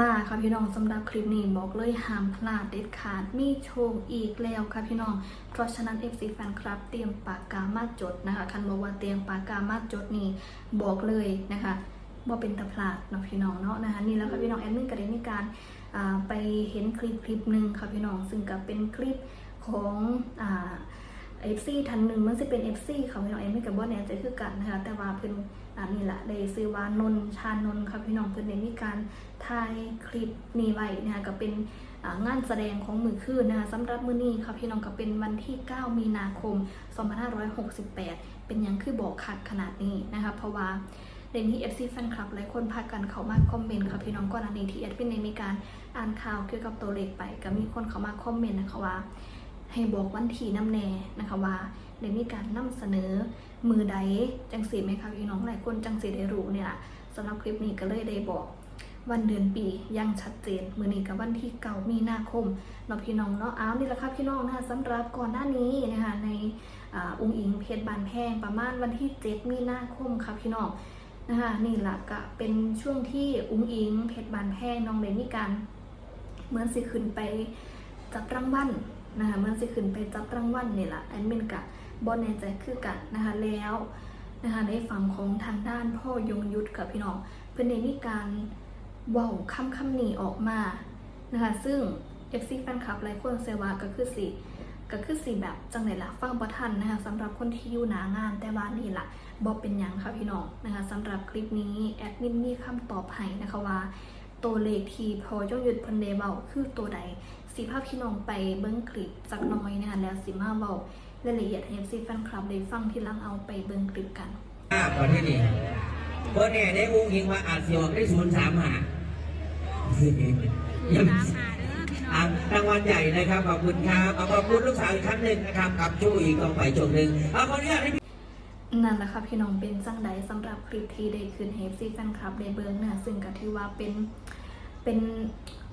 มาค่ะพี่น้องสำหรับคลิปนี้บอกเลยห้ามพลาดเด็ดขาดมีโชว์อีกแล้วค่ะพี่น้อง เพราะฉะนั้น FC แฟนคลับเตรียมปากกามาจดนะคะคันบอกว่าเตรียมปากกามาจดนี่บอกเลยนะคะว่าเป็นตะพลาดเนาะพี่น้องเนาะนะคะนี่แล้วค่ะพี่น้องแอดมินก็ได้มีการไปเห็นคลิปคลิปหนึ่งค่ะพี่น้องซึ่งก็เป็นคลิปของอ่า FC ทันหนึ่งมันจะเป็น FC เขาพี่น้องเอ็มไม่กับว่าแน่ใจคือกันนะคะแต่ว่าเพิ่นอ่านี่แหละได้ซื้อว่านนท์ชานน์ค่ะพี่น้องเพิ่นได้มีการถ่ายคลิปนี้ไว้นะคะก็เป็นงานแสดงของมือคืนนะคะสำหรับมือนี้ค่ะพี่น้องก็เป็นวันที่ 9 มีนาคม 2568 เป็นยังคือบอกคักขนาดนี้นะคะเพราะว่าเดนที่ FC แฟนคลับหลายคนพากันเข้ามาคอมเมนต์ค่ะพี่น้องก่อนหน้านี้ที่แอดมินมีการอ่านข่าวเกี่ยวกับตัวเลขไป ก็มีคนเข้ามาคอมเมนต์นะคะว่า ให้บอกวันที่น้ำแน่นะคะว่าได้มีการนำเสนอมือใดจังสีไหมคะพี่น้องหลายคนจังสีได้รู้เนี่ยละสำหรับคลิปนี้ก็เลยได้บอกวันเดือนปียังชัดเจน มือนี้กับวันที่เก้ามีนาคมเนาะพี่น้องเนาะอ้าวนี่แหละครับพี่น้องนะคะสำหรับก่อนหน้านี้นะคะในอ่าองค์อิงเพชรบานแพงประมาณวันที่7มีนาคมครับพี่น้องนะคะนี่แหละก็เป็นช่วงที่อุ้งอิงเพชรบานแพงน้องเลยมีการเหมือนสิขึ้นไปจับรางวัล นะคะมันสิขึ้นไปจับรางวัลนี่แหละแอดมินกับบอลแน่ใจคือกันนะคะแล้วนะคะในฝั่งของทางด้านพ่อยงยุทธกับพี่น้องเพื่อนได้มีการเว้าคำคำหนีออกมานะคะซึ่ง FC แฟนคลับหลายคนเซว่าก็คือสิก็คือสิแบบจังไหนล่ะฟังประทันนะคะสำหรับคนที่อยู่หนางานแต่ว่านี่ล่ะบอเป็นยังค่ะพี่น้องนะคะสำหรับคลิปนี้แอดมินมีคำตอบให้นะคะว่า ตัวเลขที่พอยงยุทธเพันเดเบาคือตัวใด สีภาพพี่น้องไปเบิ้งคลิปสักหน้อยนะคะแล้วสิมาเบารายละเอียดให้ซีแฟนคลับได้ฟังที่หลังเอาไปเบิ้งคลิปกันอ่าก่อนที่นี่เพื่อนเนี่ยได้อุ้งยิงว่าอาจสิออกได้ศูนย์สามหายังอ่ารางวัลใหญ่นะครับขอบคุณครับเอาขอบคุณลูกสาวอีกครั้งหนึ่งนะครับกับชูอีกต่อไปจบหนึ่งเอาขออนุญาตให้นั่นแหละค่ะพี่น้องเป็นจังใดสำหรับคลิปที่ได้คืนเฮฟซีแฟนคลับได้เบิ้งนะซึ่งก็ถือว่าเป็นเป็น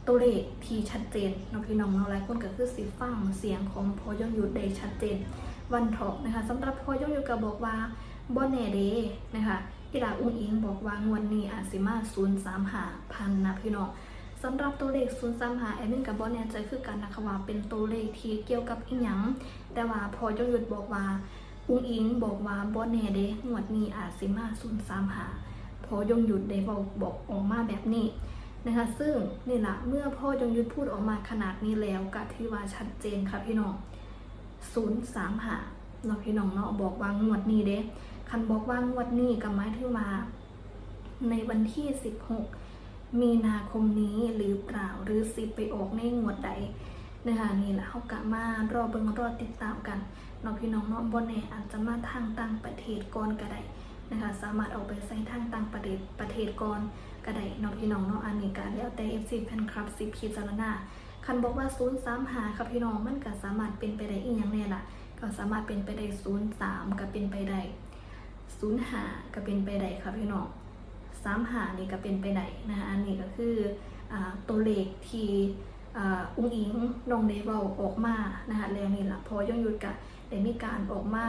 ตัวเลขที่ชัดเจนเนาะพี่น้องเนาหลายคนก็คือสิฟังเสียงของพอยงยุทธได้ชัดเจน วันเถอกนะคะสำหรับพอยงยุทธก็บอกว่าบอนแนเดนะคะอีหลาอุ้งอิงบอกว่างวดนี้อาจสิมา035พันนะพี่น้องสำหรับตัวเลข0 3 5แอดมินกับบอแน่ใจคือกันนะคะว่าเป็นตัวเลขที่เกี่ยวกับอีหยังแต่ว่าพอยงหยุดบอกว่าอุ้งอิงบอกว่าบอแนเดงวดนี้อาจสิมา0 3 5พอยงหยุดได้บอกบอกออกมาแบบนี้ นะคะซึ่งนี่แหละเมื่อพ่อยงยุดพูดออกมาขนาดนี้แล้วก็ที่ว่าชัดเจนค่ะพี่น้อง0 3 5เนาะพี่น้องเนาะบอกว่างวดนี้เด้คันบอกว่างวดนี้ก็หมายถึงว่าในวันที่ 16 มีนาคมนี้หรือเปล่าหรือสิไปออกในงวดใดนะคะนี่แหละเขากะมารอเบิงรอติดตามกันเนาะพี่น้องเนาะบนแน่อาจจะมาทางต่างประเทศก่อนก็ได้นะคะสามารถเอาไปใส่ทางต่างประเทศประเทศก่อน ก็ได้เนาะพี่น้องเนาะอันนี้ก็แล้วแต่ FC แฟนคลับสิพิจารณาคันบอกว่า0 3หาครับพี่น้องมันก็สามารถเป็นไปได้อีกอย่างแน่ล่ะ ก็สามารถเป็นไปได้0 3ก็เป็นไปได้0 5ก็เป็นไปได้ครับพี่น้องสามหานี่ก็เป็นไปได้นะคะอันนี้ก็คืออตัวเลขที่อ,อุ้งอิงลงเดเบลออกมานะคะแล้วนี่ละพอย่องหยุดกะได้มีการออกมา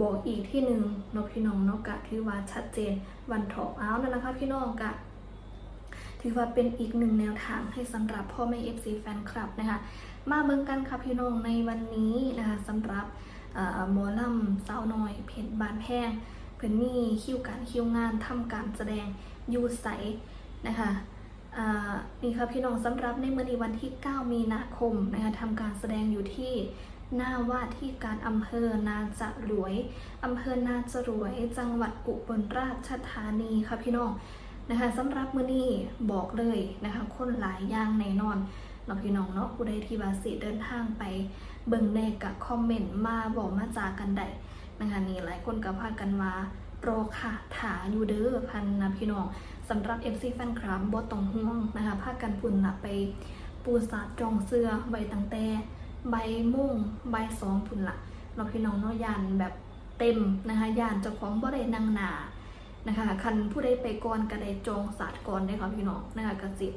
บอกอีกที่หนึ่งนกพี่น้องนกกะถือว่าชัดเจนวันถอกเอานั่นแหละค่ะพี่น้องกะ ถือว่าเป็นอีกหนึ่งแนวทางให้สำหรับพ่อแม่ FC แฟนคลับนะคะ มาเบิ่งกันค่ะพี่น้องในวันนี้นะคะสำหรับหมอลำสาวน้อยเพชรบานแพงเพิ่นมีคิวการคิวงานทำการแสดงยูใสนะคะนี่ค่ะพี่น้องสำหรับในมื้อนี้วันที่ 9 มีนาคมนะคะทำการแสดงอยู่ที่หน้าว่าที่การอำเภอนาจรวยอำเภอนาจรวย จังหวัดอุบลราชธานีค่ะพี่น้อง นะคะสำหรับมื้อนี้บอกเลยนะคะคนหลายอย่างแน่นอนเนาพี่น้องเนาะผู้ใดที่บาสิเดินทางไปเบิ่งแน่กับคอมเมนต์มาบอกมาจากันได้นะคะนี่หลายคนก็พากันมาโปรค่ะถาอยู่เด้อพันนะพี่น้องสำหรับ FC แฟนคลับบอตองห่วงนะคะพากันพุ่นนะไปปูสาจองเสื้อใบตั้งแต่ใบมุ่งใบสองพุ่นละเราพี่น้องเนาะยานแบบเต็มนะคะยานเจ้าของบ่ได้นั่งหนา นะคะคันผู้ใดไปก่อนก็ได้จองศาสตร์ก่อนได้ค่ะพี่น้องนะคะกสิ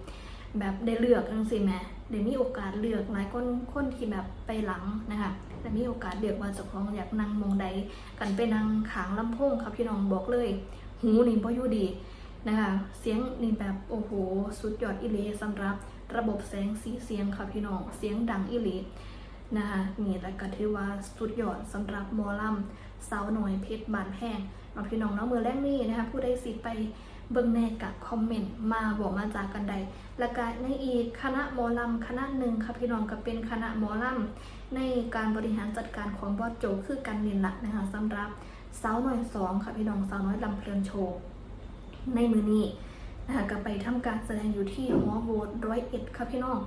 แบบได้เลือกจังสิแม่ได้มีโอกาสเลือกหลายคนคนที่แบบไปหลังนะคะแต่มีโอกาสเลือกว่าเจ้าของอยากนั่งมองใดกันไปนั่งขางลำโพงครับพี่น้องบอกเลย หูนี่บ่อยู่ดีนะคะเสียงนี่แบบโอ้โหสุดยอดอิเลสำหรับระบบแสงสีเสียงค่ะพี่น้องเสียงดังอิเลนะคะนี่แหละก็ถือว่าสุดยอดสำหรับมอลำสาวหน่อยเพชรบานแห้ง เราพี่น้องเนาะมือแรกนี้นะคะผู้ใดสิไปเบิ่งแน่กับคอมเมนต์มาบอกมาจากกันใด แล้วก็ในอีกคณะหมอลำคณะหนึ่งค่ะพี่น้องก็เป็นคณะหมอลำในการบริหารจัดการของบอสโจคือกันนินละนะคะสำหรับสาวน่อยสองค่ะพี่น้องสาวน้อยลำเพลินโชว์ในมือนี้นะคะก็ไปทำการแสดงอยู่ที่หอโบสถ์ร้อยเอ็ดค่ะพี่น้อง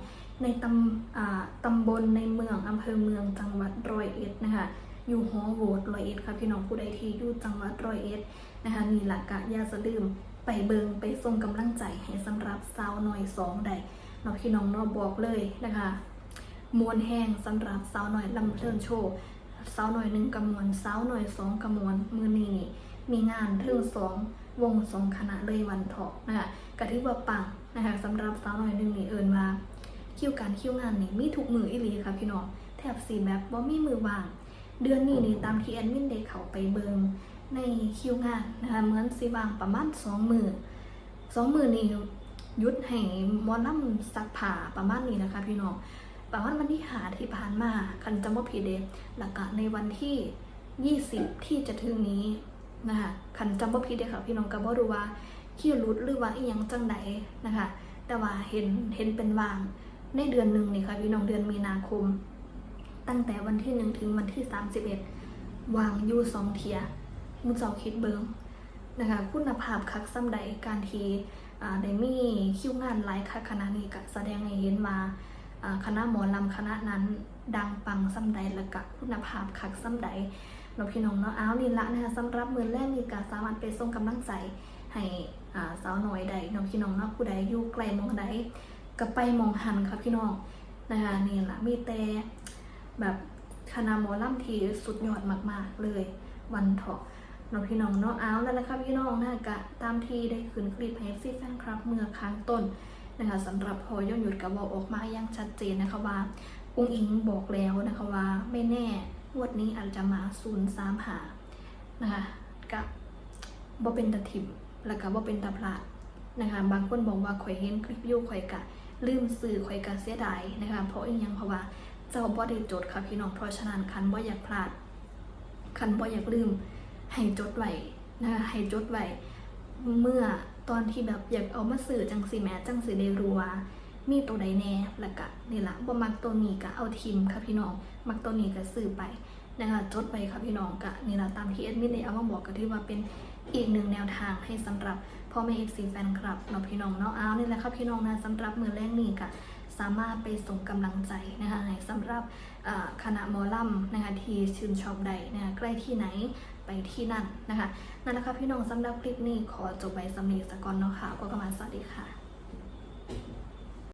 ในตำอ่าตำบลในเมืองอำเภอเมืองจังหวัดร้อยเอ็ดนะคะ อยู่หอโบสถ์ร้อยเอ็ดค่ะพี่น้องผู้ใดที่อยู่จังหวัดร้อยเอ็ดนะคะนี่หลักกะยาสะลืมไปเบิงไปส่งกำลังใจให้สำหรับสาวหน่อยสองใดเนาะพี่น้องเนาะบอกเลยนะคะมวนแห้งสำหรับสาวหน่อยลำเพลินโชว์สาวหน่อยหนึ่งกำมวลสาวหน่อยสองกำมวลมือนี้นี่มีงานถึงสองวงสองคณะเลยวันเถาะนะคะกะที่ว่าปังนะคะสำหรับสาวน้อยหนึ่งนี่เอิญว่าคิวการคิวงานนี่มีทุกมืออีหลีค่ะพี่น้องแทบสีแบบว่ามีมือว่าง เดือนนี้นี่ตามที่แอดมินได้เขาไปเบิงในคิวงานนะคะเหมือนสีวางประมาณสองมือสองมือนี่ยุดให้หมอลำซักผ้าประมาณนี้นะคะ พี่น้องประมาณวันที่หาที่ผ่านมาคันจำว่าผิดเดะแล้วก็ในวันที่20ที่จะถึงนี้นะคะคันจำบ่ผิดเดค่ะพี่น้องก็บ่รู้ว่าขี้รุดหรือว่าอีหยังจังใดนะคะ แต่ว่าเห็นเห็นเป็นวางในเดือนหนึ่งนี่ค่ะพี่น้องเดือนมีนาคม ตั้งแต่วันที่หนึ่งถึงวันที่สามสิบเอ็ดวางอยู่สองเทียมุนสองคิดเบิงนะคะคุณภาพคักซ้ำใดการทีได้มีคิวงานหลายคักขนาดนี้ก็แสดงให้เห็นว่าคณะหมอลำคณะนั้นดังปังซ้ำใดและก็คุณภาพคักซ้ำใดเราพี่น้องเนาะอ้าวนี่ละนะคะสำหรับมือแรกมีกาสามารถไปส่งกำลังใจให้สาวหน่อยใดน้องพี่น้องเนาะผู้ใดอยู่ไกลมองใดก็ไปมองหันค่ะพี่น้องนะคะนี่ละมีแต่ แบบคณะหมอลำที่สุดยอดมาก ๆ เลยวันเถาะน้องพี่น้องเนาะอ้าวนั่นแหละค่ะพี่น้องนะคะกะตามที่ได้คืนคลิปให้ซีแฟนคลับเมื่อครั้งต้นนะคะสำหรับพอย่อหยุดกับบอกออกมาอย่างชัดเจนนะคะว่าอุ้งอิงบอกแล้วนะคะว่าไม่แน่งวดนี้อาจจะมาศูนย์สามหานะคะกับบ่เป็นตะทิมแล้วก็บ่เป็นตะพลาดนะคะบางคนบอกว่าข่อยเห็นคลิปยู่ข่อยกะ ลืมสื่อข่อยกะเสียดายนะคะเพราะอีกยังเพราะว่า เจ้าบ่ได้จดค่ะพี่น้องเพราะฉะนั้นคันบ่อยากพลาด คันบ่อยากลืม ให้จดไว้นะคะให้จดไว้เมื่อตอนที่แบบอยากเอามาสื่อจังสีแม้จังสีได้รู้ว่ามีตัวใดแน่ล้วก็นี่ละบ่มักตัวนี้ก็เอาทีมค่ะพี่น้อง มักตัวนี้ก็ซื้อไปนะคะจดไปค่ะพี่น้องกะนี่ละตามที่เอ็ดมินได้เอามาบอกก็ถือว่าเป็นอีกหนึ่งแนวทางให้สำหรับพ่อแม่เอฟซีแฟนคลับเนาะพี่น้องเนาะเอานี่แหละค่ะพี่น้องนะสำหรับมือแรกนี้ก็ สามารถไปส่งกำลังใจนะคะให้สำหรับคณะมอลำนะคะที่ชื่นชอบใดนะคะใกล้ที่ไหนไปที่นั่นนะคะนั่นแหละค่ะพี่น้องสำหรับคลิปนี้ขอจบไปสำเร็จสักก่อนเนาะค่ะก็ประมาณสวัสดีค่ะ